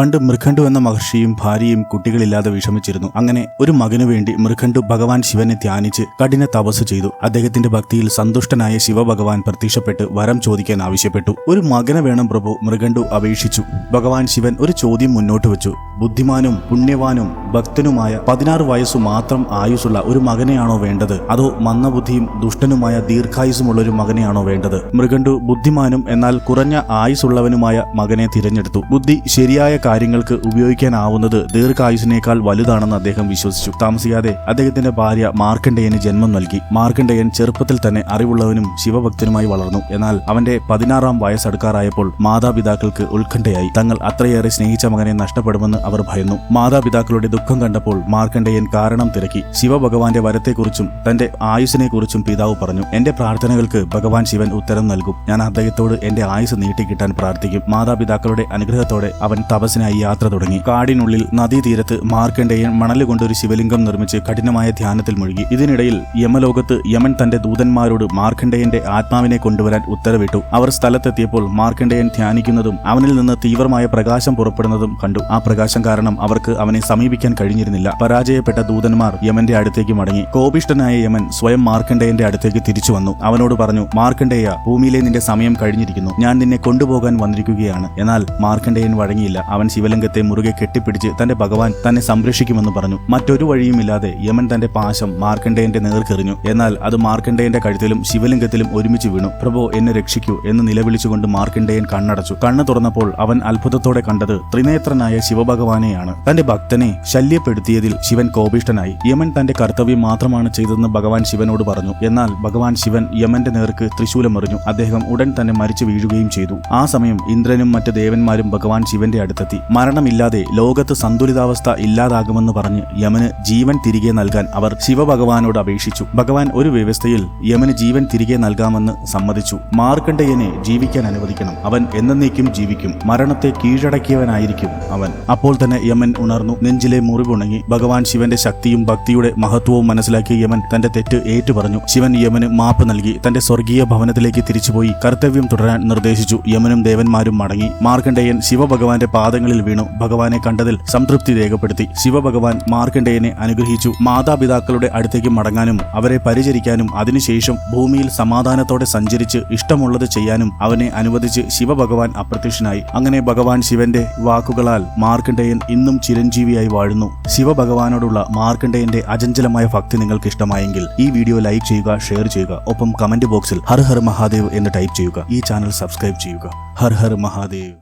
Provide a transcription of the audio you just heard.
പണ്ട് മൃഖണ്ഡു എന്ന മഹർഷിയും ഭാര്യയും കുട്ടികളില്ലാതെ വിഷമിച്ചിരുന്നു. അങ്ങനെ ഒരു മകനു വേണ്ടി മൃഖണ്ഡു ഭഗവാൻ ശിവനെ ധ്യാനിച്ച് കഠിന തപസ് ചെയ്തു. അദ്ദേഹത്തിന്റെ ഭക്തിയിൽ സന്തുഷ്ടനായ ശിവഭഗവാൻ പ്രത്യക്ഷപ്പെട്ട് വരം ചോദിക്കാൻ ആവശ്യപ്പെട്ടു. ഒരു മകനെ വേണം പ്രഭു മൃഗണ്ടു അപേക്ഷിച്ചു. ഭഗവാൻ ശിവൻ ഒരു ചോദ്യം മുന്നോട്ട് വെച്ചു. ബുദ്ധിമാനും പുണ്യവാനും ഭക്തനുമായ പതിനാറ് വയസ്സു മാത്രം ആയുസുള്ള ഒരു മകനെയാണോ വേണ്ടത്? അതോ മന്ദബുദ്ധിയും ദുഷ്ടനുമായ ദീർഘായുസുമുള്ള ഒരു മകനെയാണോ വേണ്ടത്? മൃഗണ്ടു ബുദ്ധിമാനും എന്നാൽ കുറഞ്ഞ ആയുസുള്ളവനുമായ മകനെ തിരഞ്ഞെടുത്തു. ബുദ്ധി ശരിയായ കാര്യങ്ങൾക്ക് ഉപയോഗിക്കാനാവുന്നത് ദീർഘായുസിനേക്കാൾ വലുതാണെന്ന് അദ്ദേഹം വിശ്വസിച്ചു. താമസിയാതെ അദ്ദേഹത്തിന്റെ ഭാര്യ മാർക്കണ്ഡേയന് ജന്മം നൽകി. മാർക്കണ്ഡേയൻ ചെറുപ്പത്തിൽ തന്നെ അറിവുള്ളവനും ശിവഭക്തനുമായി വളർന്നു. എന്നാൽ അവന്റെ പതിനാറാം വയസ്സടുക്കാറായപ്പോൾ മാതാപിതാക്കൾക്ക് ഉത്കണ്ഠയായി. തങ്ങൾ അത്രയേറെ സ്നേഹിച്ച മകനെ നഷ്ടപ്പെടുമെന്ന് അവർ ഭയന്നു. മാതാപിതാക്കളുടെ ദുഃഖം കണ്ടപ്പോൾ മാർക്കണ്ഡേയൻ കാരണം തിരക്കി. ശിവഭഗവാന്റെ വരത്തെക്കുറിച്ചും തന്റെ ആയുസിനെക്കുറിച്ചും പിതാവ് പറഞ്ഞു എന്റെ പ്രാർത്ഥനകൾക്ക് ഭഗവാൻ ശിവൻ ഉത്തരം നൽകും. ഞാൻ അദ്ദേഹത്തോട് എന്റെ ആയുസ് നീട്ടിക്കിട്ടാൻ പ്രാർത്ഥിക്കും. മാതാപിതാക്കളുടെ അനുഗ്രഹത്തോടെ അവൻ തപസ്സിനായി യാത്ര തുടങ്ങി. കാടിനുള്ളിൽ നദീതീരത്ത് മാർക്കണ്ഡേയൻ മണൽ കൊണ്ടൊരു ശിവലിംഗം നിർമ്മിച്ച് കഠിനമായ ധ്യാനത്തിൽ മുഴുകി. ഇതിനിടയിൽ യമലോകത്ത് യമൻ തന്റെ ദൂതന്മാരോട് മാർക്കണ്ഡേയന്റെ ആത്മാവിനെ കൊണ്ടുവരാൻ ഉത്തരവിട്ടു. അവർ സ്ഥലത്തെത്തിയപ്പോൾ മാർക്കണ്ഡേയൻ ധ്യാനിക്കുന്നതും അവനിൽ നിന്ന് തീവ്രമായ പ്രകാശം പുറപ്പെടുന്നതും കണ്ടു. ആ പ്രകാശം കാരണം അവർക്ക് അവനെ സമീപിക്കാൻ കഴിഞ്ഞിരുന്നില്ല. പരാജയപ്പെട്ട ദൂതന്മാർ യമന്റെ അടുത്തേക്ക് മടങ്ങി. കോപിഷ്ടനായ യമൻ സ്വയം മാർക്കണ്ഡേയന്റെ അടുത്തേക്ക് തിരിച്ചു വന്നു. അവനോട് പറഞ്ഞു മാർക്കണ്ഡേയ ഭൂമിയിലെ നിന്റെ സമയം കഴിഞ്ഞിരിക്കുന്നു. ഞാൻ നിന്നെ കൊണ്ടുപോകാൻ വന്നിരിക്കുകയാണ്. എന്നാൽ മാർക്കണ്ഡേയൻ വഴങ്ങിയില്ല. അവൻ ശിവലിംഗത്തെ മുറുകെ കെട്ടിപ്പിടിച്ച് തന്റെ ഭഗവാൻ തന്നെ സംരക്ഷിക്കുമെന്ന് പറഞ്ഞു. മറ്റൊരു വഴിയുമില്ലാതെ യമൻ തന്റെ പാശം മാർക്കണ്ഡേയന്റെ നേർക്കെറിഞ്ഞു എന്നാൽ അത് മാർക്കണ്ഡേയന്റെ കഴുത്തിലും ശിവലിംഗത്തിലും ഒരുമിച്ച് വീണു. പ്രഭോ എന്നെ രക്ഷിക്കൂ എന്ന് നിലവിളിച്ചുകൊണ്ട് മാർക്കണ്ഡേയൻ കണ്ണടച്ചു. കണ്ണു തുറന്നപ്പോൾ അവൻ അത്ഭുതത്തോടെ കണ്ടത് ത്രിനേത്രനായ ശിവഭഗവാനെയാണ്. തന്റെ ഭക്തനെ ശല്യപ്പെടുത്തിയതിൽ ശിവൻ കോപിഷ്ടനായി യമൻ തന്റെ കർത്തവ്യം മാത്രമാണ് ചെയ്തതെന്ന് ഭഗവാൻ ശിവനോട് പറഞ്ഞു. എന്നാൽ ഭഗവാൻ ശിവൻ യമന്റെ നേർക്ക് ത്രിശൂലം എറിഞ്ഞു. അദ്ദേഹം ഉടൻ തന്നെ മരിച്ചു വീഴുകയും ചെയ്തു. ആ സമയം ഇന്ദ്രനും മറ്റ് ദേവന്മാരും ഭഗവാൻ ശിവന്റെ അടുത്തെത്തി. മരണമില്ലാതെ ലോകത്ത് സന്തുലിതാവസ്ഥ ഇല്ലാതാകുമെന്ന് പറഞ്ഞ് യമന് ജീവൻ തിരികെ നൽകാൻ അവർ ശിവഭഗവാനോട് അപേക്ഷിച്ചു. ഭഗവാൻ ഒരു വ്യവസ്ഥയിൽ യമന് ജീവൻ തിരികെ നൽകാമെന്ന് സമ്മതിച്ചു. മാർക്കണ്ഡയനെ ജീവിക്കാൻ അനുവദിക്കണം. അവൻ എന്നേക്കും ജീവിക്കും. മരണത്തെ കീഴടക്കിയവനായിരിക്കും അവൻ. അപ്പോൾ തന്നെ യമൻ ഉണർന്നു. നെഞ്ചിലെ മുറിവുണങ്ങി ഭഗവാൻ ശിവന്റെ ശക്തിയും ഭക്തിയുടെ മഹത്വവും മനസ്സിലാക്കിയ യമൻ തന്റെ തെറ്റ് ഏറ്റുപറഞ്ഞു. ശിവൻ യമന് മാപ്പ് നൽകി. തന്റെ സ്വർഗീയ ഭവനത്തിലേക്ക് തിരിച്ചുപോയി കർത്തവ്യം തുടരാൻ നിർദ്ദേശിച്ചു. യമനും ദേവന്മാരും മടങ്ങി. മാർക്കണ്ഡേയൻ ശിവഭഗവാന്റെ പാദങ്ങളിൽ വീണു. ഭഗവാനെ കണ്ടതിൽ സംതൃപ്തി രേഖപ്പെടുത്തി. ശിവഭഗവാൻ മാർക്കണ്ഡേയനെ അനുഗ്രഹിച്ചു. മാതാപിതാക്കളുടെ അടുത്തേക്ക് മടങ്ങാനും അവരെ പരിചരിക്കാനും അതിനുശേഷം ഭൂമിയിൽ സമാധാനത്തോടെ സഞ്ചരിച്ച് ഇഷ്ടമുള്ളത് ചെയ്യാനും അവനെ അനുവദിച്ച് ശിവഭഗവാൻ അപ്രത്യക്ഷനായി. അങ്ങനെ ഭഗവാൻ ശിവന്റെ വാക്കുകളാൽ മാർക്കണ്ഡേയൻ ഇന്നും ചിരഞ്ജീവിയായി വാഴുന്നു. ശിവഭഗവാനോടുള്ള മാർക്കണ്ഡേയന്റെ അചഞ്ചലമായ ഭക്തി നിങ്ങൾക്ക് ഇഷ്ടമായെങ്കിൽ ഈ വീഡിയോ ലൈക്ക് ചെയ്യുക ഷെയർ ചെയ്യുക. ഒപ്പം കമന്റ് ബോക്സിൽ ഹർ ഹർ മഹാദേവ് എന്ന് ടൈപ്പ് ചെയ്യുക. ഈ ചാനൽ സബ്സ്ക്രൈബ് ചെയ്യുക. ഹർ ഹർ മഹാദേവ്.